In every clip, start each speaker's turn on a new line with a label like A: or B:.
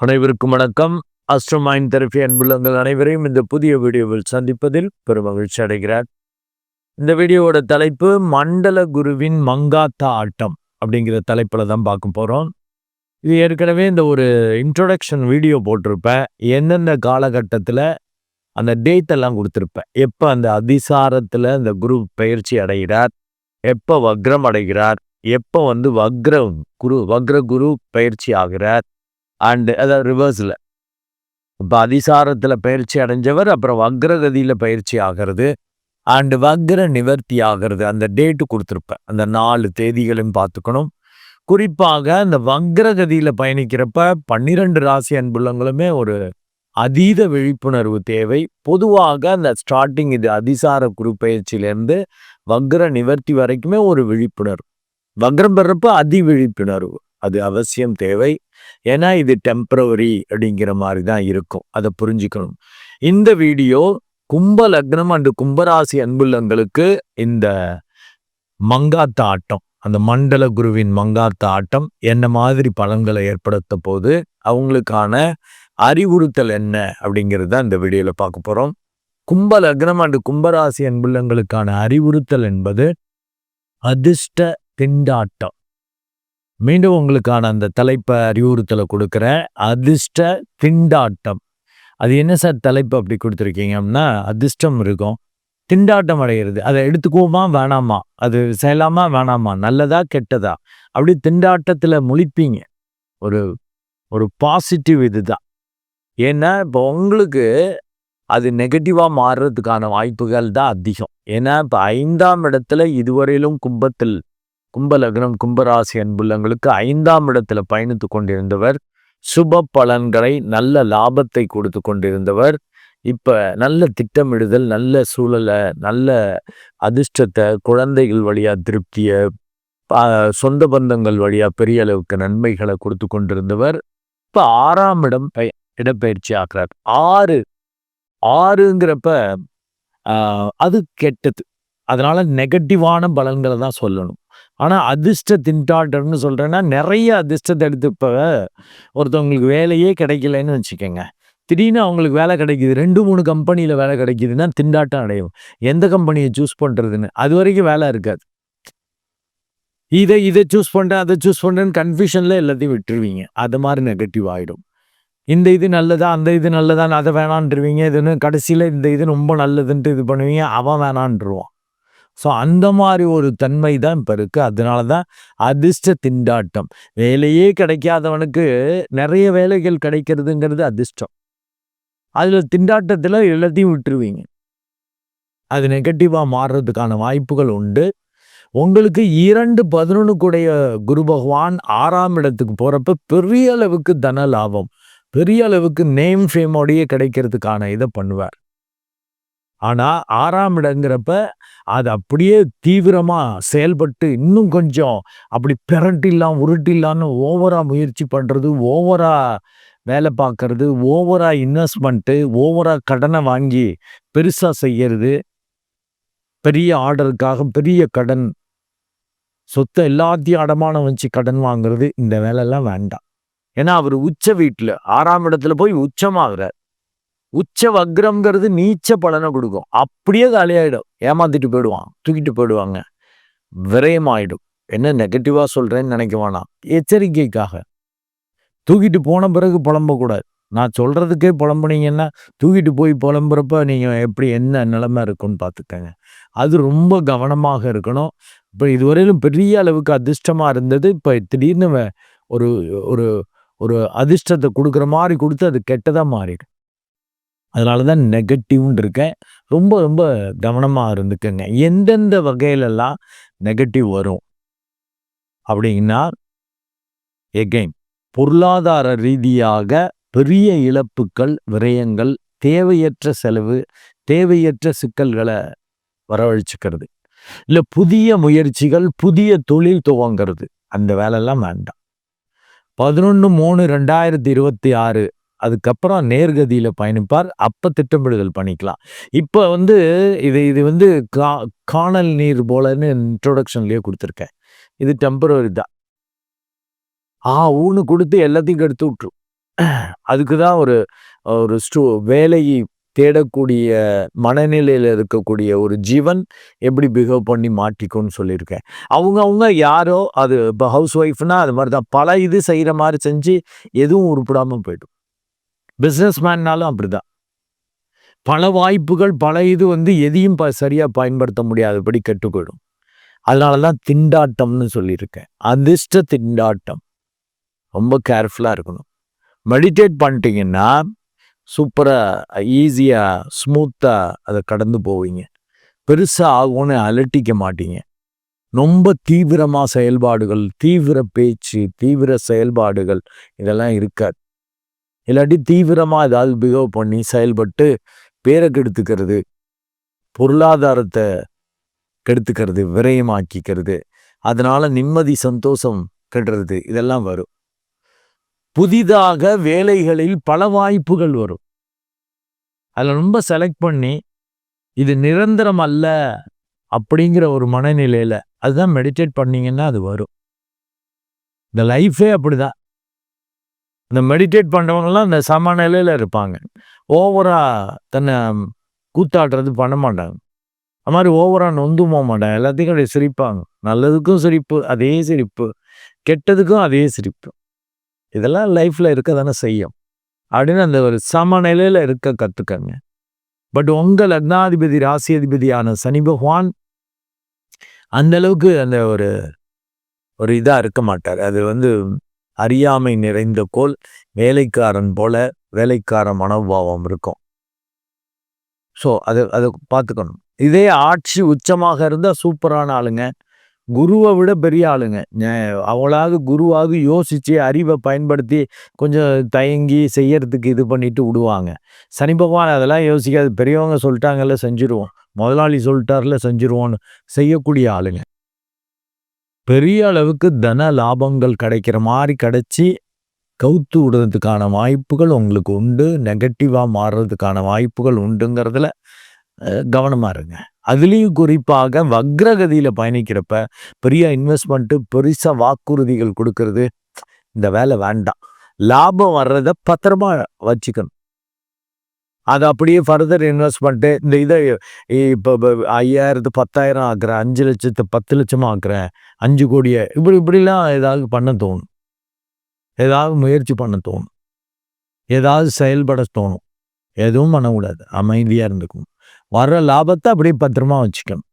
A: அனைவருக்கும் வணக்கம். அஸ்ட்ரோமைன் தெரபி அன்புள்ளங்கள் அனைவரையும் இந்த புதிய வீடியோவில் சந்திப்பதில் பெருமகிழ்ச்சி அடைகிறார் இந்த வீடியோவோட தலைப்பு மண்டல குருவின் மங்காத்தா ஆட்டம் அப்படிங்கிற தலைப்பில் தான் பார்க்க போகிறோம் இது ஏற்கனவே இந்த ஒரு இன்ட்ரொடக்ஷன் வீடியோ போட்டிருப்பேன். எந்தெந்த காலகட்டத்தில் அந்த டேட் எல்லாம் கொடுத்துருப்பேன். எப்போ அந்த அதிசாரத்தில் அந்த குரு பயிற்சி அடைகிறார்? எப்போ வக்ரம் அடைகிறார்? எப்போ வந்து வக்ர குரு வக்ர குரு பயிற்சி ஆகிறார்? அண்டு அதாவது ரிவர்ஸில் இப்போ அதிசாரத்தில் பயிற்சி அடைஞ்சவர் அப்புறம் வக்ரகதியில் பயிற்சி ஆகிறது. அண்டு வக்ர நிவர்த்தி ஆகிறது. அந்த டேட்டு கொடுத்துருப்பேன். அந்த நாலு தேதிகளையும் பார்த்துக்கணும். குறிப்பாக அந்த வக்ரகதியில் பயணிக்கிறப்ப பன்னிரெண்டு ராசி அன்புள்ளங்களுமே ஒரு அதீத விழிப்புணர்வு தேவை. பொதுவாக அந்த ஸ்டார்டிங் இது அதிசார குறிப்பயிற்சியிலேருந்து வக்ர நிவர்த்தி வரைக்குமே ஒரு விழிப்புணர்வு. வக்ரம் பெறப்ப அதி விழிப்புணர்வு. அது அவசியம் தேவை. ஏன்னா இது டெம்பரவரி அப்படிங்கிற மாதிரி தான் இருக்கும். அதை புரிஞ்சுக்கணும். இந்த வீடியோ கும்ப லக்னம் அண்டு கும்பராசி அன்புள்ளங்களுக்கு இந்த மங்காத்த ஆட்டம் அந்த மண்டல குருவின் மங்காத்த ஆட்டம் என்ன மாதிரி பலன்களை ஏற்படுத்த போது அவங்களுக்கான அறிவுறுத்தல் என்ன அப்படிங்கிறது தான் இந்த வீடியோவில் பார்க்க போகிறோம் கும்ப லக்னம் அண்டு கும்பராசி அன்புள்ளங்களுக்கான அறிவுறுத்தல் என்பது அதிர்ஷ்ட திண்டாட்டம். மீண்டும் உங்களுக்கான அந்த தலைப்பை அறிவுறுத்தலை கொடுக்குறேன். அதிர்ஷ்ட திண்டாட்டம். அது என்ன சார் தலைப்பு அப்படி கொடுத்துருக்கீங்கன்னா அதிர்ஷ்டம் இருக்கும். திண்டாட்டம் அடைகிறது அதை எடுத்துக்குவோமா வேணாமா? அது செய்யலாமா வேணாமா? நல்லதா கெட்டதா? அப்படி திண்டாட்டத்தில் முழிப்பீங்க. ஒரு ஒரு பாசிட்டிவ் இது தான் ஏன்னா இப்போ உங்களுக்கு அது நெகட்டிவாக மாறுறதுக்கான வாய்ப்புகள் தான் அதிகம். ஏன்னா இப்போ ஐந்தாம் இடத்துல இதுவரையிலும் கும்பத்தில் கும்பலக்னம் கும்பராசி அன்புள்ளங்களுக்கு ஐந்தாம் இடத்துல பயணித்து கொண்டிருந்தவர். சுப பலன்களை நல்ல லாபத்தை கொடுத்து கொண்டிருந்தவர். இப்ப நல்ல திட்டமிடுதல் நல்ல சூழலை நல்ல அதிர்ஷ்டத்தை குழந்தைகள் வழியா திருப்திய சொந்த பந்தங்கள் வழியா பெரிய அளவுக்கு நன்மைகளை கொடுத்து கொண்டிருந்தவர். இப்ப ஆறாம் இடம் இடப்பெயர்ச்சி ஆக்குறார். ஆறு ஆறுங்கிறப்ப அது கெட்டது. அதனால நெகட்டிவான பலன்களை தான் சொல்லணும். ஆனால் அதிர்ஷ்ட திண்டாட்டம்னு சொல்கிறேன்னா நிறைய அதிர்ஷ்டத்தை எடுத்து இப்போ ஒருத்தவங்களுக்கு வேலையே கிடைக்கலன்னு வச்சுக்கோங்க. திடீர்னு அவங்களுக்கு வேலை கிடைக்குது. ரெண்டு மூணு கம்பெனியில் வேலை கிடைக்குதுன்னா திண்டாட்டம் அடையும். எந்த கம்பெனியை சூஸ் பண்ணுறதுன்னு அது வரைக்கும் வேலை இருக்காது. இதை இதை சூஸ் பண்ணுறேன் அதை சூஸ் பண்ணுறேன்னு கன்ஃபியூஷனில் எல்லாத்தையும் விட்டுருவீங்க. அது மாதிரி நெகட்டிவ் ஆகிடும் இந்த இது நல்லதா அந்த இது நல்லதான்னு அதை வேணான்ருவீங்க இதுன்னு கடைசியில் இந்த இது ரொம்ப நல்லதுன்ட்டு இது பண்ணுவீங்க. அவன் வேணான்ருவான் ஸோ அந்த மாதிரி ஒரு தன்மை தான் இப்போ இருக்குது அதனால தான் அதிர்ஷ்ட திண்டாட்டம். வேலையே கிடைக்காதவனுக்கு நிறைய வேலைகள் கிடைக்கிறதுங்கிறது அதிர்ஷ்டம். அதில் திண்டாட்டத்தில் எல்லாத்தையும் விட்டுருவீங்க. அது நெகட்டிவாக மாறுறதுக்கான வாய்ப்புகள் உண்டு. உங்களுக்கு இரண்டு பதினொன்றுக்குடைய குரு பகவான் ஆறாம் இடத்துக்கு போகிறப்ப பெரிய அளவுக்கு தன லாபம் பெரிய அளவுக்கு நேம் ஃபேமோடையே கிடைக்கிறதுக்கான இதை பண்ணுவார். ஆனால் ஆறாம் இடங்கிறப்ப அது அப்படியே தீவிரமாக செயல்பட்டு இன்னும் கொஞ்சம் அப்படி பிரட்டில்லாம் உருட்டில்லான்னு ஓவராக முயற்சி பண்ணுறது ஓவராக வேலை பார்க்கறது ஓவராக இன்வெஸ்ட்மெண்ட்டு ஓவராக கடனை வாங்கி பெருசாக செய்கிறது பெரிய ஆர்டருக்காக பெரிய கடன். சொத்தை எல்லாத்தையும் அடமானம் வச்சு கடன் வாங்குறது இந்த வேலையெல்லாம் வேண்டாம். ஏன்னா அவர் உச்ச வீட்டில் ஆறாம் இடத்துல போய் உச்சமாகிறார். உச்ச வக்ரம்ங்கிறது நீச்ச பலனை கொடுக்கும். அப்படியே காலியாயிடும். ஏமாத்திட்டு போயிடுவான் தூக்கிட்டு போயிடுவாங்க. விரயமாயிடும். என்ன நெகட்டிவா சொல்றேன்னு நினைக்க வேணாம். எச்சரிக்கைக்காக. தூக்கிட்டு போன பிறகு புலம்பக்கூடாது. நான் சொல்றதுக்கே புலம்புனீங்கன்னா தூக்கிட்டு போய் புலம்புறப்ப நீங்க எப்படி என்ன நிலைமை இருக்குன்னு பார்த்துக்கங்க. அது ரொம்ப கவனமாக இருக்கணும். இப்போ இதுவரையிலும் பெரிய அளவுக்கு அதிர்ஷ்டமா இருந்தது. இப்போ திடீர்னு ஒரு ஒரு ஒரு அதிர்ஷ்டத்தை கொடுக்குற மாதிரி கொடுத்து அது கெட்டதாக மாறிடும். அதனால தான் நெகட்டிவ்னு இருக்கேன். ரொம்ப ரொம்ப கவனமாக இருந்துக்கங்க. எந்தெந்த வகையிலெல்லாம் நெகட்டிவ் வரும்? அப்படின்னா எகெயின் பொருளாதார ரீதியாக பெரிய இழப்புக்கள் விரயங்கள் தேவையற்ற செலவு தேவையற்ற சிக்கல்களை வரவழைச்சிக்கிறது. இல்லை புதிய முயற்சிகள் புதிய தொழில் துவங்கிறது. அந்த வேலையெல்லாம் வேண்டாம். பதினொன்று மூணு ரெண்டாயிரத்தி இருபத்தி ஆறு அதுக்கப்புறம் நேர்கதியில் பயணிப்பார். அப்போ திட்டமிடுதல் பண்ணிக்கலாம். இப்போ வந்து இது இது வந்து கா காணல் நீர் போலன்னு இன்ட்ரோடக்ஷன்லேயே கொடுத்துருக்கேன். இது டெம்பரரி தான். ஆ ஊனு கொடுத்து எல்லாத்தையும் கெடுத்து விட்ரும் அதுக்கு தான் ஒரு ஒரு ஸ்டூ வேலை தேடக்கூடிய மனநிலையில் இருக்கக்கூடிய ஒரு ஜீவன் எப்படி பிஹேவ் பண்ணி மாட்டிக்கும்னு சொல்லியிருக்கேன். அவங்க அவங்க யாரோ அது இப்போ ஹவுஸ் ஒய்ஃப்னா அது மாதிரி தான். பல இது செய்கிற மாதிரி செஞ்சு எதுவும் உருப்பிடாமல் போய்டும். பிஸ்னஸ் மேன்னாலும் அப்படிதான். பல வாய்ப்புகள் பல இது வந்து எதையும் ப சரியாக பயன்படுத்த முடியாதபடி கெட்டு அதனால தான் திண்டாட்டம்னு சொல்லியிருக்கேன். அதிர்ஷ்ட திண்டாட்டம். ரொம்ப கேர்ஃபுல்லாக இருக்கணும். மெடிடேட் பண்ணிட்டீங்கன்னா சூப்பராக ஈஸியாக ஸ்மூத்தாக அதை கடந்து போவீங்க. பெருசாக ஆகும்னு அலட்டிக்க மாட்டீங்க. ரொம்ப தீவிரமாக செயல்பாடுகள் தீவிர பேச்சு தீவிர செயல்பாடுகள் இதெல்லாம் இருக்காது. இல்லாட்டி தீவிரமாக ஏதாவது பிஹேவ் பண்ணி செயல்பட்டு பேரை கெடுத்துக்கிறது பொருளாதாரத்தை கெடுத்துக்கிறது விரயமாக்கிக்கிறது அதனால் நிம்மதி சந்தோஷம் கெடுறது இதெல்லாம் வரும். புதிதாக வேலைகளில் பல வாய்ப்புகள் வரும். அதில் ரொம்ப செலக்ட் பண்ணி இது நிரந்தரம் அல்ல அப்படிங்கிற ஒரு மனநிலையில் அதுதான் மெடிடேட் பண்ணிங்கன்னா அது வரும். இந்த லைஃபே அப்படிதான். இந்த மெடிடேட் பண்ணுறவங்கலாம் இந்த சம நிலையில் இருப்பாங்க. ஓவராக தன்னை கூத்தாடுறது பண்ண மாட்டாங்க. அது மாதிரி ஓவராக நொந்து போக மாட்டாங்க. எல்லாத்தையும் அப்படியே சிரிப்பாங்க. நல்லதுக்கும் சிரிப்பு அதே சிரிப்பு. கெட்டதுக்கும் அதே சிரிப்பு. இதெல்லாம் லைஃப்பில் இருக்க தானே செய்யும். அப்படின்னு அந்த ஒரு சமநிலையில் இருக்க கற்றுக்கங்க பட் உங்கள் லக்னாதிபதி ராசி அதிபதியான சனி பகவான் அந்த அளவுக்கு அந்த ஒரு ஒரு இதாக இருக்க மாட்டார். அது வந்து அறியாமை நிறைந்த கோல் வேலைக்காரன் போல வேலைக்கார மனோபாவம் இருக்கும். ஸோ அது அதை பார்த்துக்கணும். இதே ஆட்சி உச்சமாக இருந்தால் சூப்பரான ஆளுங்க. குருவை விட பெரிய ஆளுங்க. அவளாவது குருவாவது யோசித்து அறிவை பயன்படுத்தி கொஞ்சம் தயங்கி செய்யறதுக்கு இது பண்ணிட்டு விடுவாங்க. சனி பகவான் அதெல்லாம் யோசிக்காது. பெரியவங்க சொல்லிட்டாங்கல்ல செஞ்சுருவோம். முதலாளி சொல்லிட்டார்ல செஞ்சுருவோன்னு செய்யக்கூடிய ஆளுங்க. பெரிய அளவுக்கு தன லாபங்கள் கிடைக்கிற மாதிரி கிடைச்சி கவுத்து விடுறதுக்கான வாய்ப்புகள் உங்களுக்கு உண்டு. நெகட்டிவாக மாறுறதுக்கான வாய்ப்புகள் உண்டுங்கிறதுல கவனமாக இருங்க. அதுலேயும் குறிப்பாக வக்ரகதியில் பயணிக்கிறப்ப பெரிய இன்வெஸ்ட்மெண்ட்டு பெருசாக வாக்குறுதிகள் கொடுக்கறது இந்த வேலை வேண்டாம். லாபம் வர்றதை பத்திரமா வச்சுக்கணும். அதை அப்படியே ஃபர்தர் இன்வெஸ்ட்மெண்ட்டு இந்த இதை இப்போ ஐயாயிரத்து பத்தாயிரம் ஆக்குறேன் அஞ்சு லட்சத்து பத்து லட்சமாக ஆக்குறேன் அஞ்சு கோடியை. இப்படி இப்படிலாம் ஏதாவது பண்ண தோணும். ஏதாவது முயற்சி பண்ண தோணும். ஏதாவது செயல்பட தோணும். எதுவும் பண்ணக்கூடாது. அமைதியாக இருந்துக்கும் வர்ற லாபத்தை அப்படியே பத்திரமா வச்சுக்கணும்.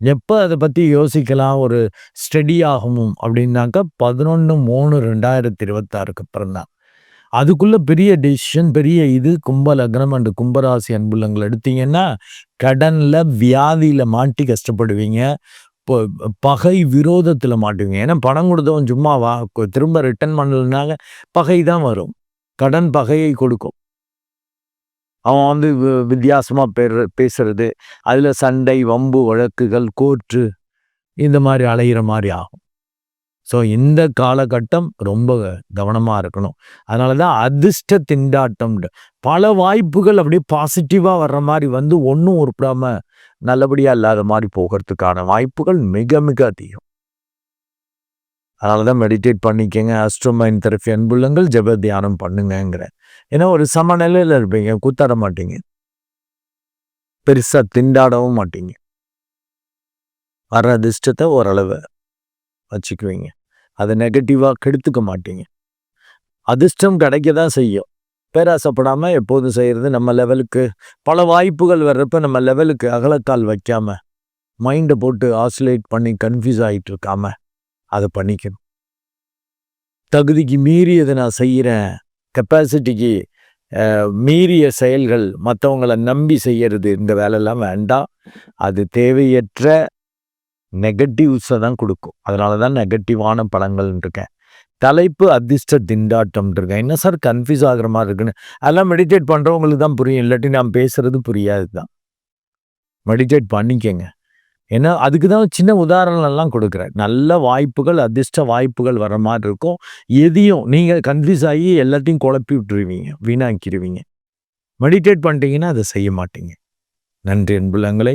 A: எப்போ அதை பற்றி யோசிக்கலாம்? ஒரு ஸ்டடி ஆகணும் அப்படின்னாக்கா பதினொன்று மூணு ரெண்டாயிரத்தி இருபத்தாறுக்கு அப்புறம் தான் அதுக்குள்ளே பெரிய டெசிஷன் பெரிய இது கும்ப லக்னம் அண்டு கும்பராசி அன்புள்ளங்கள் எடுத்தீங்கன்னா கடனில் வியாதியில் மாட்டி கஷ்டப்படுவீங்க. இப்போ பகை விரோதத்தில் மாட்டுவீங்க. ஏன்னா பணம் கொடுத்தவன் சும்மாவா திரும்ப ரிட்டர்ன் பண்ணலனாங்க பகை தான் வரும். கடன் பகையை கொடுக்கும். அவன் வந்து வித்தியாசமாக பேர் பேசுறது. அதில் சண்டை வம்பு வழக்குகள் கோர்ட்டு இந்த மாதிரி அலையிற மாதிரி ஆகும். ஸோ இந்த காலகட்டம் ரொம்ப கவனமாக இருக்கணும். அதனால தான் அதிர்ஷ்ட திண்டாட்டம். பல வாய்ப்புகள் அப்படியே பாசிட்டிவாக வர்ற மாதிரி வந்து ஒன்றும் உருப்படாமல் நல்லபடியாக இல்லாத மாதிரி போகிறதுக்கான வாய்ப்புகள் மிக மிக அதிகம். அதனால தான் மெடிடேட் பண்ணிக்கங்க. அஸ்ட்ரோமைன் தெரப்பி அன்புள்ளங்கள் ஜப தியானம் பண்ணுங்கிறேன் ஏன்னா ஒரு சமநிலையில் இருப்பீங்க கூத்தாட மாட்டீங்க. பெருசாக திண்டாடவும் மாட்டீங்க. வர அதிர்ஷ்டத்தை ஓரளவு வச்சுக்குவீங்க. அதை நெகட்டிவாக கெடுத்துக்க மாட்டீங்க. அதிர்ஷ்டம் கிடைக்க தான் செய்யும். பேராசப்படாமல் எப்போதும் செய்கிறது நம்ம லெவலுக்கு பல வாய்ப்புகள் வர்றப்ப நம்ம லெவலுக்கு அகலக்கால் வைக்காம மைண்டை போட்டு ஆசிலேட் பண்ணி கன்ஃபியூஸ் ஆகிட்டு இருக்காம அதை பண்ணிக்கணும். தகுதிக்கு மீறியதை நான் செய்கிறேன் கெப்பாசிட்டிக்கு மீறிய செயல்கள் மற்றவங்களை நம்பி செய்கிறது இந்த வேலையெல்லாம் வேண்டாம். அது தேவையற்ற நெகட்டிவ்ஸை தான் கொடுக்கும். அதனால தான் நெகட்டிவான படங்கள் இருக்கேன் தலைப்பு அதிர்ஷ்ட திண்டாட்டம் இருக்கேன் என்ன சார் கன்ஃபியூஸ் ஆகிற மாதிரி இருக்குன்னு? அதெல்லாம் மெடிடேட் பண்ணுறவங்களுக்கு தான் புரியும். இல்லாட்டி நான் பேசுகிறது புரியாது தான். மெடிடேட் பண்ணிக்கங்க. ஏன்னா அதுக்கு தான் சின்ன உதாரணம்லாம் கொடுக்குறேன். நல்ல வாய்ப்புகள் அதிர்ஷ்ட வாய்ப்புகள் வர மாதிரி இருக்கும். எதையும் நீங்கள் கன்ஃபியூஸ் ஆகி எல்லாத்தையும் குழப்பி விட்டுருவீங்க. வீணாக்கிடுவீங்க மெடிடேட் பண்ணிட்டீங்கன்னா அதை செய்ய மாட்டீங்க. நன்றி அன்புலங்களை